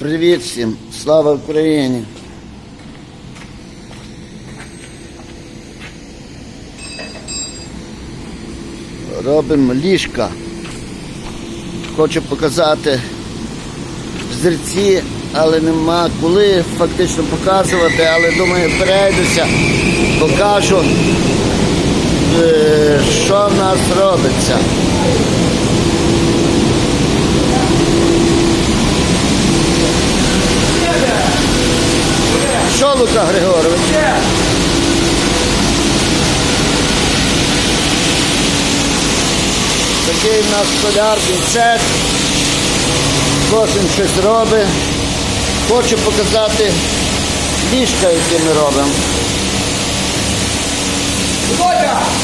Привіт всім! Слава Україні! Робимо ліжка. Хочу показати зерці, але нема коли фактично показувати, але думаю, перейдуся, покажу, е, що в нас робиться. Що, Лука Григорович? Такий в нас полярний цех. Кожен щось робить. Хочу показати ліжка, які ми робимо.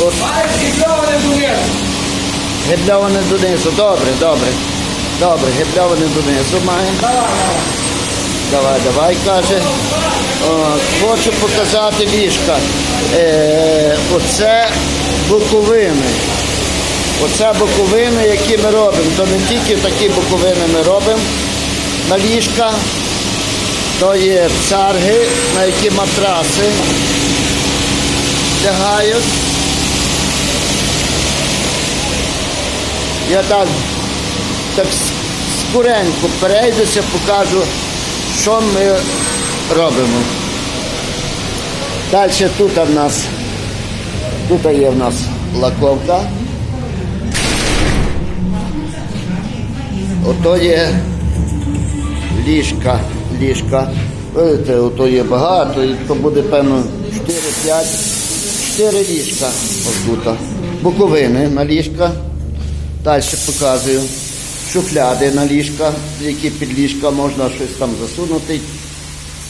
От. Гебльоване донизу. Добре, добре. Добре, гебльоване донизу маємо. Давай, давай. Давай, давай, каже. Хочу показати ліжка. Е, оце боковини. Оце боковини, які ми робимо. То не тільки такі боковини ми робимо на ліжка, то є царги, на які матраси лягають. Я так, так скоренько перейдуся, покажу, що ми робимо. Далі тут в нас, тут є в нас лаковка. Ото є ліжка, ліжка. Видите, ото є багато, і то буде, певно, 4-5, 4 ліжка отут. Боковини на ліжка. Далі показую. Шуфляди на ліжка, які під ліжка можна щось там засунути.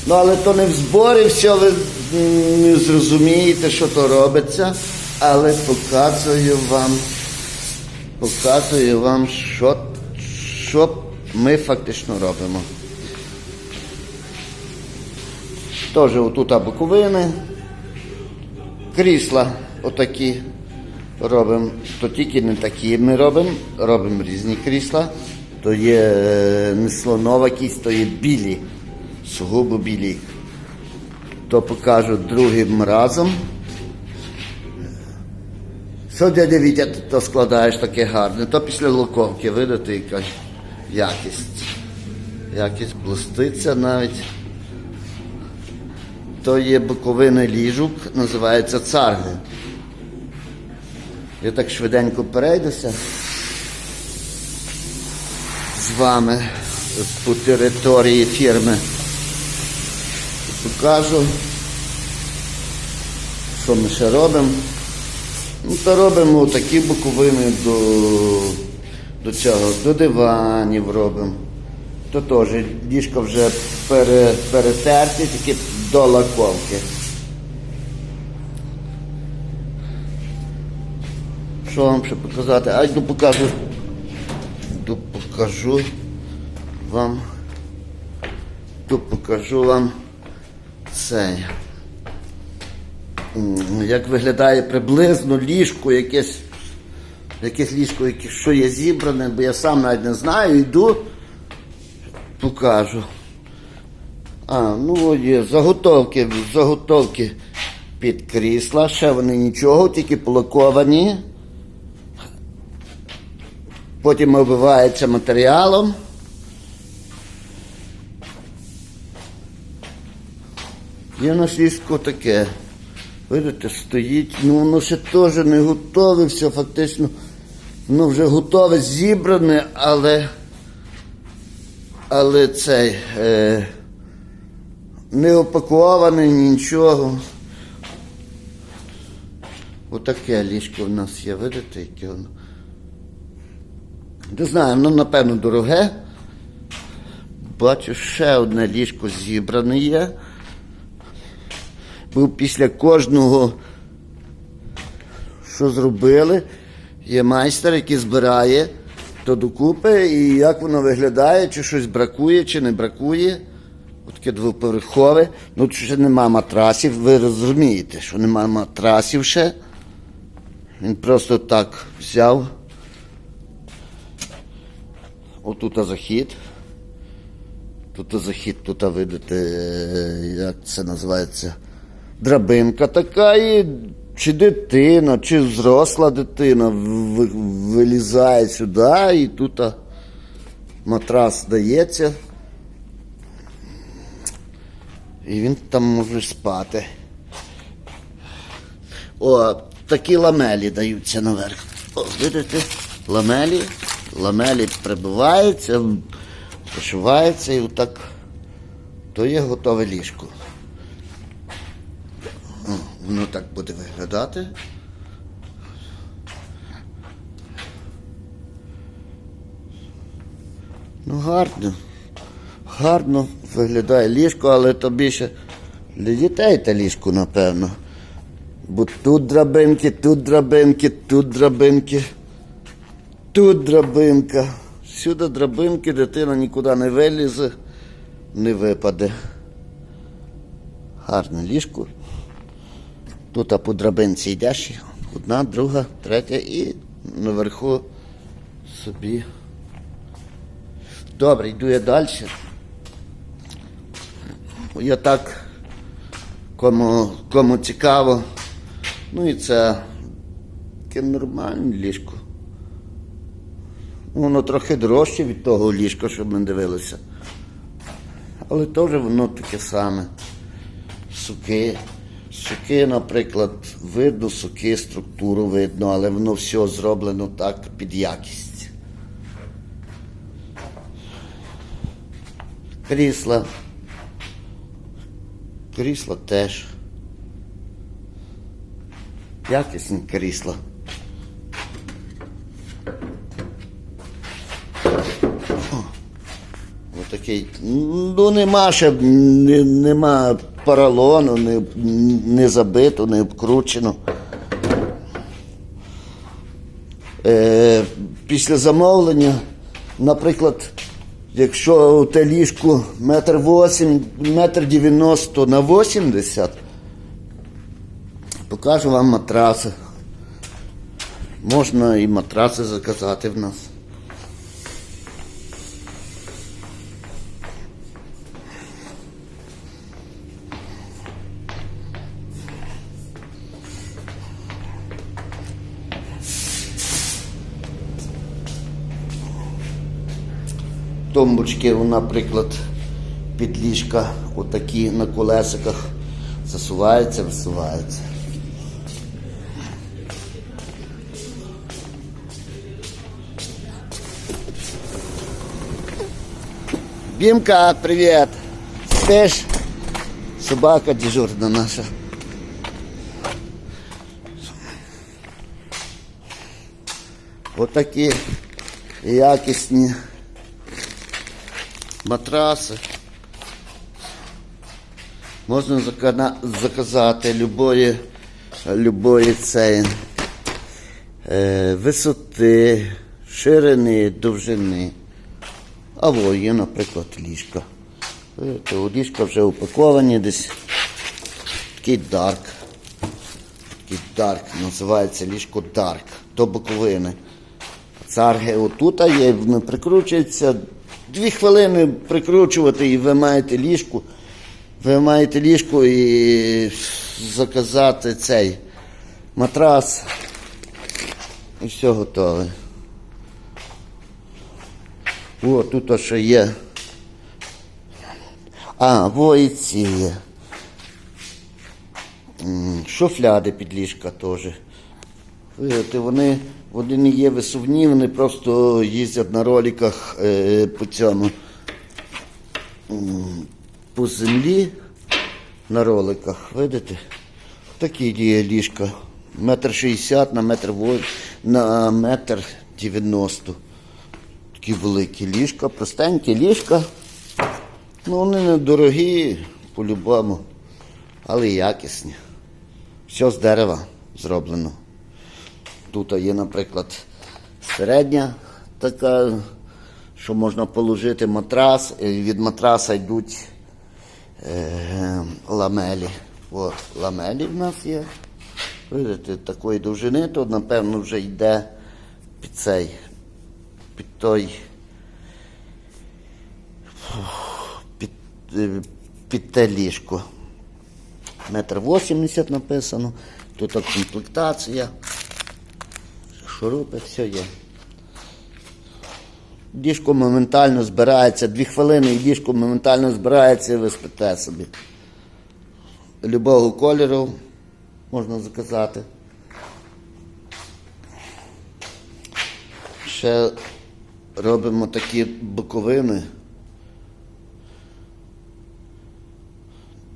Ну, але то не в зборі все, ви не зрозумієте, що то робиться. Але показую вам, показую вам, що, що ми фактично робимо. Теж отут боковини, крісла отакі робимо, то тільки не такі ми робимо, робимо різні крісла. То є е, не слонова кість, то є білі, сугубо білі. То покажу другим разом. Що дядя Вітя то складаєш таке гарне, то після луковки, видите, яка якість. Якість блиститься навіть. То є боковини ліжок, називається царги. Я так швиденько перейдуся з вами по території фірми. Покажу, що ми ще робимо. Ну, то робимо такі боковини до, до цього, до диванів робимо. То теж ліжка вже пере, перетерті, тільки до лаковки. Що вам ще показати? А йду покажу. Йду покажу вам. Йду покажу вам це. Як виглядає приблизно ліжко, якесь, якесь ліжко, яке, що є зібране, бо я сам навіть не знаю, йду, покажу. А, ну є заготовки, заготовки під крісла, ще вони нічого, тільки полаковані. Потім оббивається матеріалом. Є у нас ліжко таке. Видите, стоїть, ну воно ще теж не готове, все фактично. Воно вже готове, зібране, але. Але цей. Е, не опаковане, нічого. Отаке ліжко в нас є, видите, яке воно. Не знаю, ну напевно дороге. Бачу, ще одне ліжко зібране є. Бо після кожного, що зробили, є майстер, який збирає то докупи, і як воно виглядає, чи щось бракує, чи не бракує. Таке двоповерхове. Ну, ще нема матрасів, ви розумієте, що нема матрасів ще. Він просто так взяв. Отут захід. Тут захід, тут видите, як це називається, драбинка така і чи дитина, чи взросла дитина ви- вилізає сюди і тут матрас дається. І він там може спати. О, такі ламелі даються наверх. О, видите? Ламелі, ламелі прибиваються, пошиваються і отак. То є готове ліжко. Воно так буде виглядати. Ну, гарно. Гарно виглядає ліжко, але то більше для дітей те ліжко, напевно. Бо тут драбинки, тут драбинки, тут драбинки, тут драбинка. Сюди драбинки, дитина нікуди не вилізе, не випаде. Гарне ліжко. Тут по драбинці йдеш, одна, друга, третя і наверху собі. Добре, йду я далі. Я так, кому, кому цікаво. Ну і це таке нормальне ліжко. Воно трохи дорожче від того ліжка, щоб ми дивилися. Але теж воно таке саме. Суки. Суки, наприклад, видно, суки, структуру видно, але воно все зроблено так під якість. Крісла. Крісла теж. Якісні крісла. Отакий. Ну, нема ще, нема поролону, не, не забито, не обкручено. Е, після замовлення, наприклад, якщо те ліжко метр вісім, метр дев'яносто на 80, покажу вам матраси. Можна і матраси заказати в нас. Тумбочки, наприклад, під ліжка, отакі на колесиках, засуваються, висуваються. Бімка, привіт! Спиш? Собака дежурна наша. Отакі якісні матраси. Можна заказати любої, любої цієї е, висоти, ширини, довжини. Або є, наприклад, ліжка. Видите, ліжка вже упаковані десь. Такий дарк. Такий дарк, називається ліжко дарк. То боковини. Царги отут є, вони прикручуються. Дві хвилини прикручувати і ви маєте ліжку. Ви маєте ліжку і заказати цей матрас. І все готове. О, тут ще є. А, во і ці є. Шуфляди під ліжка теж. Видите, вони, вони не є висувні, вони просто їздять на роликах е, по цьому. По землі на роликах. Видите? Такі є ліжка. Метр шістдесят на метр на метр дев'яносто. Такі великі ліжка, простенькі ліжка. Ну, вони не дорогі, по-любому, але якісні. Все з дерева зроблено. Тут є, наприклад, середня така, що можна положити матрас, і від матраса йдуть е, ламелі. О, ламелі в нас є. Видите, такої довжини, то напевно вже йде під цей, під той е, під те ліжко. Метр вісімдесят написано. Тут комплектація. Шурупи, все є. Ліжко моментально збирається. Дві хвилини і ліжко моментально збирається і ви спите собі. Любого кольору можна заказати. Ще робимо такі боковини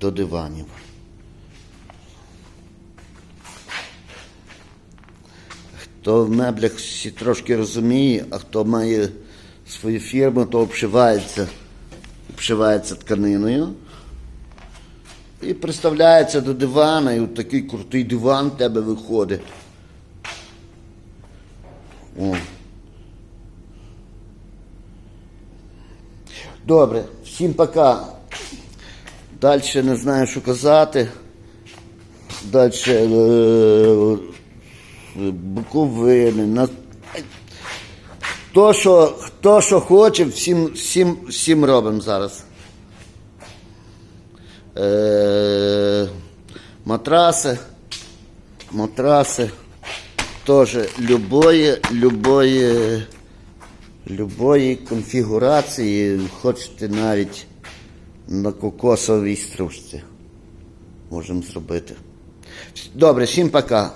до диванів. Хто в меблях всі трошки розуміє, а хто має свою фірму, то обшивається, обшивається тканиною. І приставляється до дивана, і от такий крутий диван в тебе виходить. О. Добре, всім пока. Далі не знаю, що казати. Далі буковини. На... Хто, що, хто що хоче, всім, всім, всім робимо зараз. Е, матраси. Матраси. Теж любої, любої, любої конфігурації, хочете навіть на кокосовій стружці. Можемо зробити. Добре, всім пока.